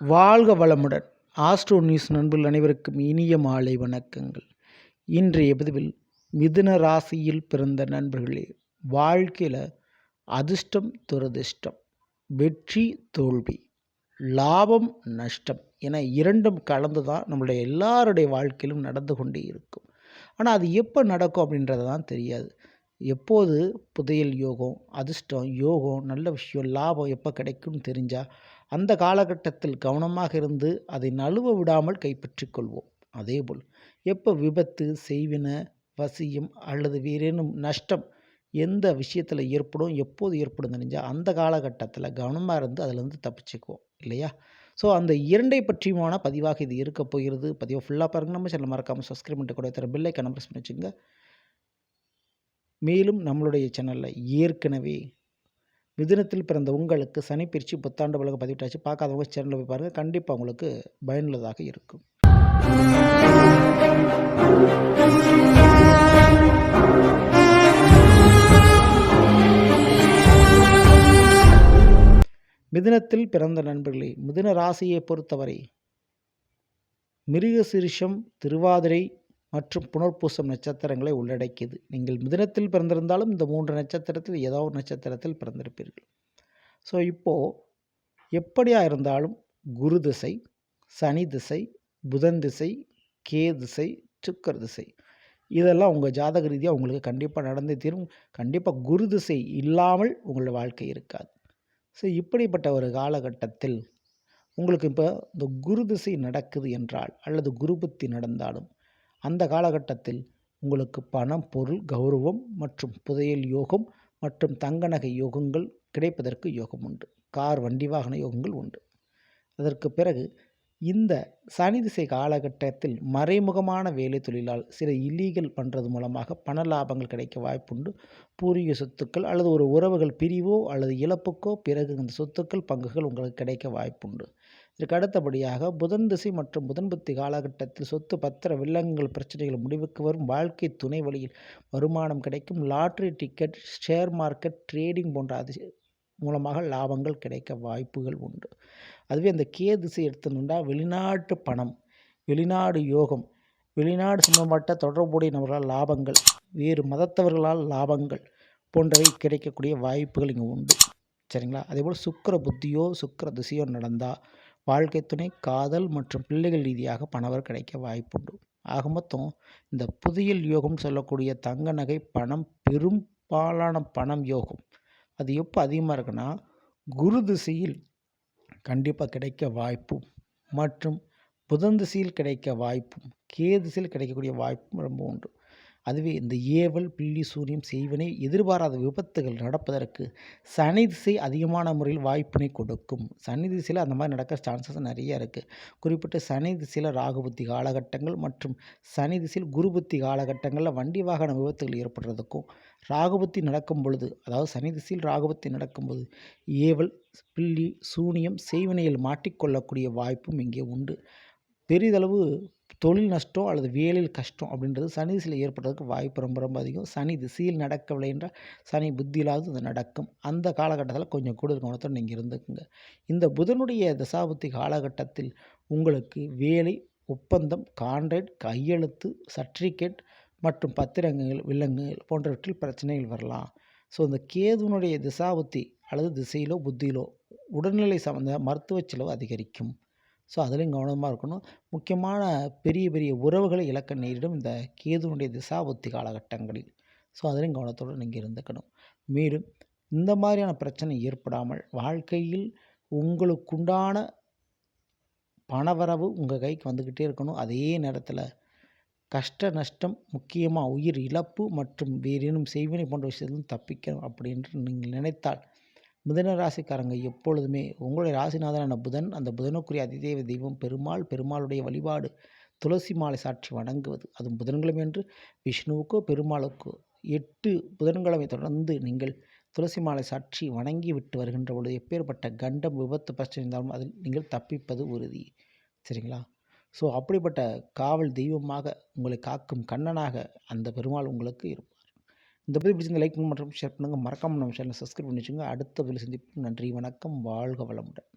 வாழ்க வளமுடன். Astro news நண்பர்கள் அனைவருக்கும் இனிய மாலை வணக்கங்கள். இன்றைய பதிவில் மிதுன ராசியில் பிறந்த நண்பர்களே வாழ்க்கையில் அதிர்ஷ்டம் துரதிர்ஷ்டம் வெற்றி தோல்வி லாபம் நஷ்டம் என இரண்டும் கலந்து தான் நம்மளுடைய எல்லாருடைய வாழ்க்கையிலும் நடந்து கொண்டே இருக்கும். ஆனால் அது எப்போ நடக்கும் அப்படின்றது தான் தெரியாது. எப்போது புதையல் யோகம் அதிர்ஷ்டம் யோகம் நல்ல விஷயம் லாபம் எப்போ கிடைக்கும்னு தெரிஞ்சால் அந்த காலகட்டத்தில் கவனமாக இருந்து அதை நழுவ விடாமல் கைப்பற்றி கொள்வோம். அதேபோல் எப்போ விபத்து செய்வின வசியம் அல்லது வேறேனும் நஷ்டம் எந்த விஷயத்தில் ஏற்படும் எப்போது ஏற்படும் தெரிஞ்சால் அந்த காலகட்டத்தில் கவனமாக இருந்து அதிலேருந்து தப்பிச்சுக்குவோம் இல்லையா? ஸோ அந்த இரண்டை பற்றியுமான பதிவாக இது இருக்க போகிறது. பதிவை ஃபுல்லாக பாருங்கள் நம்ம சேனல் மறக்காமல் சப்ஸ்கிரைப் பண்ணிட்டு கூட தர பெல்லைக்கான ப்ரெஸ் பண்ணி வச்சுங்க மேலும் நம்மளுடைய சேனலில் ஏற்கனவே மிதுனத்தில் பிறந்த உங்களுக்கு சனி புத்தாண்டு உலக பதிவிட்டாச்சு. பார்க்காதவங்க சேனலில் போய் பாருங்கள் கண்டிப்பாக உங்களுக்கு பயனுள்ளதாக இருக்கும். மிதுனத்தில் பிறந்த நண்பர்களே மிதுன ராசியை பொறுத்தவரை மிருகசிரிஷம் திருவாதிரை மற்றும் புனர்பூசம் நட்சத்திரங்களை உள்ளடக்கியது. நீங்கள் மிதனத்தில் பிறந்திருந்தாலும் இந்த மூன்று நட்சத்திரத்தில் ஏதோ ஒரு நட்சத்திரத்தில் பிறந்திருப்பீர்கள். ஸோ இப்போது எப்படியாக இருந்தாலும் குரு திசை சனி திசை புதன் திசை கே திசை சுக்கர் திசை இதெல்லாம் உங்கள் ஜாதக ரீதியாக உங்களுக்கு கண்டிப்பாக நடந்தே தீரும். கண்டிப்பாக குரு திசை இல்லாமல் உங்களோட வாழ்க்கை இருக்காது. ஸோ இப்படிப்பட்ட ஒரு காலகட்டத்தில் உங்களுக்கு இப்போ இந்த குரு திசை நடக்குது என்றால் அல்லது குரு புத்தி நடந்தாலும் அந்த காலகட்டத்தில் உங்களுக்கு பணம் பொருள் கௌரவம் மற்றும் புதையல் யோகம் மற்றும் தங்க நகை யோகங்கள் கிடைப்பதற்கு யோகம் உண்டு. கார் வண்டி வாகன யோகங்கள் உண்டு. அதற்கு பிறகு இந்த சனி திசை காலகட்டத்தில் மறைமுகமான வேலை தொழிலால் சில இல்லீகல் பண்ணுறது மூலமாக பண லாபங்கள் கிடைக்க வாய்ப்புண்டு பூர்வீக சொத்துக்கள் அல்லது ஒரு உறவுகள் பிரிவோ அல்லது இழப்புக்கோ பிறகு இந்த சொத்துக்கள் பங்குகள் உங்களுக்கு கிடைக்க வாய்ப்புண்டு இதற்கு அடுத்தபடியாக புதன் திசை மற்றும் புதன் புத்தி காலகட்டத்தில் சொத்து பத்திர வில்லங்கள் பிரச்சனைகள் முடிவுக்கு வரும். வாழ்க்கை துணை வழியில் வருமானம் கிடைக்கும். Lottery ticket share market trading போன்ற அது மூலமாக லாபங்கள் கிடைக்க வாய்ப்புகள் உண்டு. அதுவே அந்த கே திசை எடுத்துனுண்டா வெளிநாட்டு பணம் வெளிநாடு யோகம் வெளிநாடு சம்பந்தப்பட்ட தொடர்புடைய நபர்களால் லாபங்கள் வேறு மதத்தவர்களால் லாபங்கள் போன்றவை கிடைக்கக்கூடிய வாய்ப்புகள் இங்கே உண்டு. சரிங்களா? அதேபோல் சுக்கர புத்தியோ சுக்கர திசையோ நடந்தால் வாழ்க்கை துணை காதல் மற்றும் பிள்ளைகள் ரீதியாக பணவர் கிடைக்க வாய்ப்புண்டு. ஆக மொத்தம் இந்த புதியல் யோகம் சொல்லக்கூடிய தங்க நகை பணம் பெரும்பாலான பணம் யோகம். அது எப்போ அதிகமாக இருக்குன்னா குரு திசையில் கண்டிப்பாக கிடைக்க வாய்ப்பும் மற்றும் புதன் திசையில் கிடைக்க வாய்ப்பும் கே திசையில் கிடைக்கக்கூடிய வாய்ப்பும் ரொம்ப உண்டு. அதுவே இந்த ஏவல் பில்லி சூரியம் செய்வனை எதிர்பாராத விபத்துகள் நடப்பதற்கு சனி திசை அதிகமான முறையில் வாய்ப்பினை கொடுக்கும். சனி திசையில் அந்த மாதிரி நடக்கிற சான்சஸ் நிறைய இருக்குது குறிப்பிட்ட சனி திசையில் ராகுபுத்தி காலகட்டங்கள் மற்றும் சனி திசையில் குருபுத்தி காலகட்டங்களில் வண்டி வாகன விபத்துகள் ஏற்படுறதுக்கும் ராகுபுத்தி நடக்கும் பொழுது அதாவது சனி திசையில் ராகுபத்தி நடக்கும்போது ஏவல் பில்லி சூனியம் செய்வினையில் மாட்டிக்கொள்ளக்கூடிய வாய்ப்பும் இங்கே உண்டு. பெரிதளவு தொழில் நஷ்டம் அல்லது வேலையில் கஷ்டம் அப்படின்றது சனி திசையில் ஏற்படுறதுக்கு வாய்ப்பு ரொம்ப ரொம்ப அதிகம். சனி திசையில் நடக்கவில்லை என்றால் சனி புத்தியிலாவது அது நடக்கும். அந்த காலகட்டத்தில் கொஞ்சம் கூடுதல் கவனத்தோடு நீங்கள் இருந்துக்குங்க. இந்த புதனுடைய தசாபுத்தி காலகட்டத்தில் உங்களுக்கு வேலை ஒப்பந்தம் கான்ட்ராக்ட் கையெழுத்து சர்டிஃபிகேட் மற்றும் பத்திரங்கள் விலங்குகள் போன்றவற்றில் பிரச்சனைகள் வரலாம். ஸோ இந்த கேதுனுடைய திசாபுத்தி அல்லது திசையிலோ புத்தியிலோ உடல்நிலை சார்ந்த மருத்துவ செலவு அதிகரிக்கும். ஸோ அதுலேயும் கவனமாக இருக்கணும். முக்கியமான பெரிய பெரிய உறவுகளை இழக்க நேரிடும் இந்த கேதுனுடைய திசாபுத்தி காலகட்டங்களில். ஸோ அதுலேயும் கவனத்தோடு நீங்கள் இருந்துக்கணும். மேலும் இந்த மாதிரியான பிரச்சனை ஏற்படாமல் வாழ்க்கையில் உங்களுக்குண்டான பணவரவு உங்கள் கைக்கு வந்துக்கிட்டே இருக்கணும். அதே நேரத்தில் கஷ்ட நஷ்டம் முக்கியமாக உயிர் இழப்பு மற்றும் வேறேனும் செய்வினை போன்ற விஷயத்திலும் தப்பிக்கணும் அப்படின்ட்டு நீங்கள் நினைத்தால் மிதன ராசிக்காரங்க எப்பொழுதுமே உங்களுடைய ராசிநாதனான புதன் அந்த புதனுக்குரிய அதிதேவ தெய்வம் பெருமாள் பெருமாளுடைய வழிபாடு துளசி மாலை சாட்சி வணங்குவது. அதுவும் புதன்கிழமை என்று விஷ்ணுவுக்கோ பெருமாளுக்கோ எட்டு புதன்கிழமை தொடர்ந்து நீங்கள் துளசி மாலை சாட்சி வணங்கி விட்டு வருகின்ற பொழுது எப்பேற்பட்ட கண்டம் விபத்து பிரச்சனை இருந்தாலும் அதில் நீங்கள் தப்பிப்பது உறுதி. சரிங்களா? ஸோ அப்படிப்பட்ட காவல் தெய்வமாக உங்களை காக்கும் கண்ணனாக அந்த பெருமாள் உங்களுக்கு இருக்கும். இந்த பதிவு பிடிச்சிருந்த லைக் மற்றும் ஷேர் பண்ணுங்கள் மறக்காமல் நம்ம சேனலை சப்ஸ்கிரைப் பண்ணி வச்சுங்க அடுத்த பதில் சந்திப்பு நன்றி வணக்கம். வாழ்க வளமுடன்.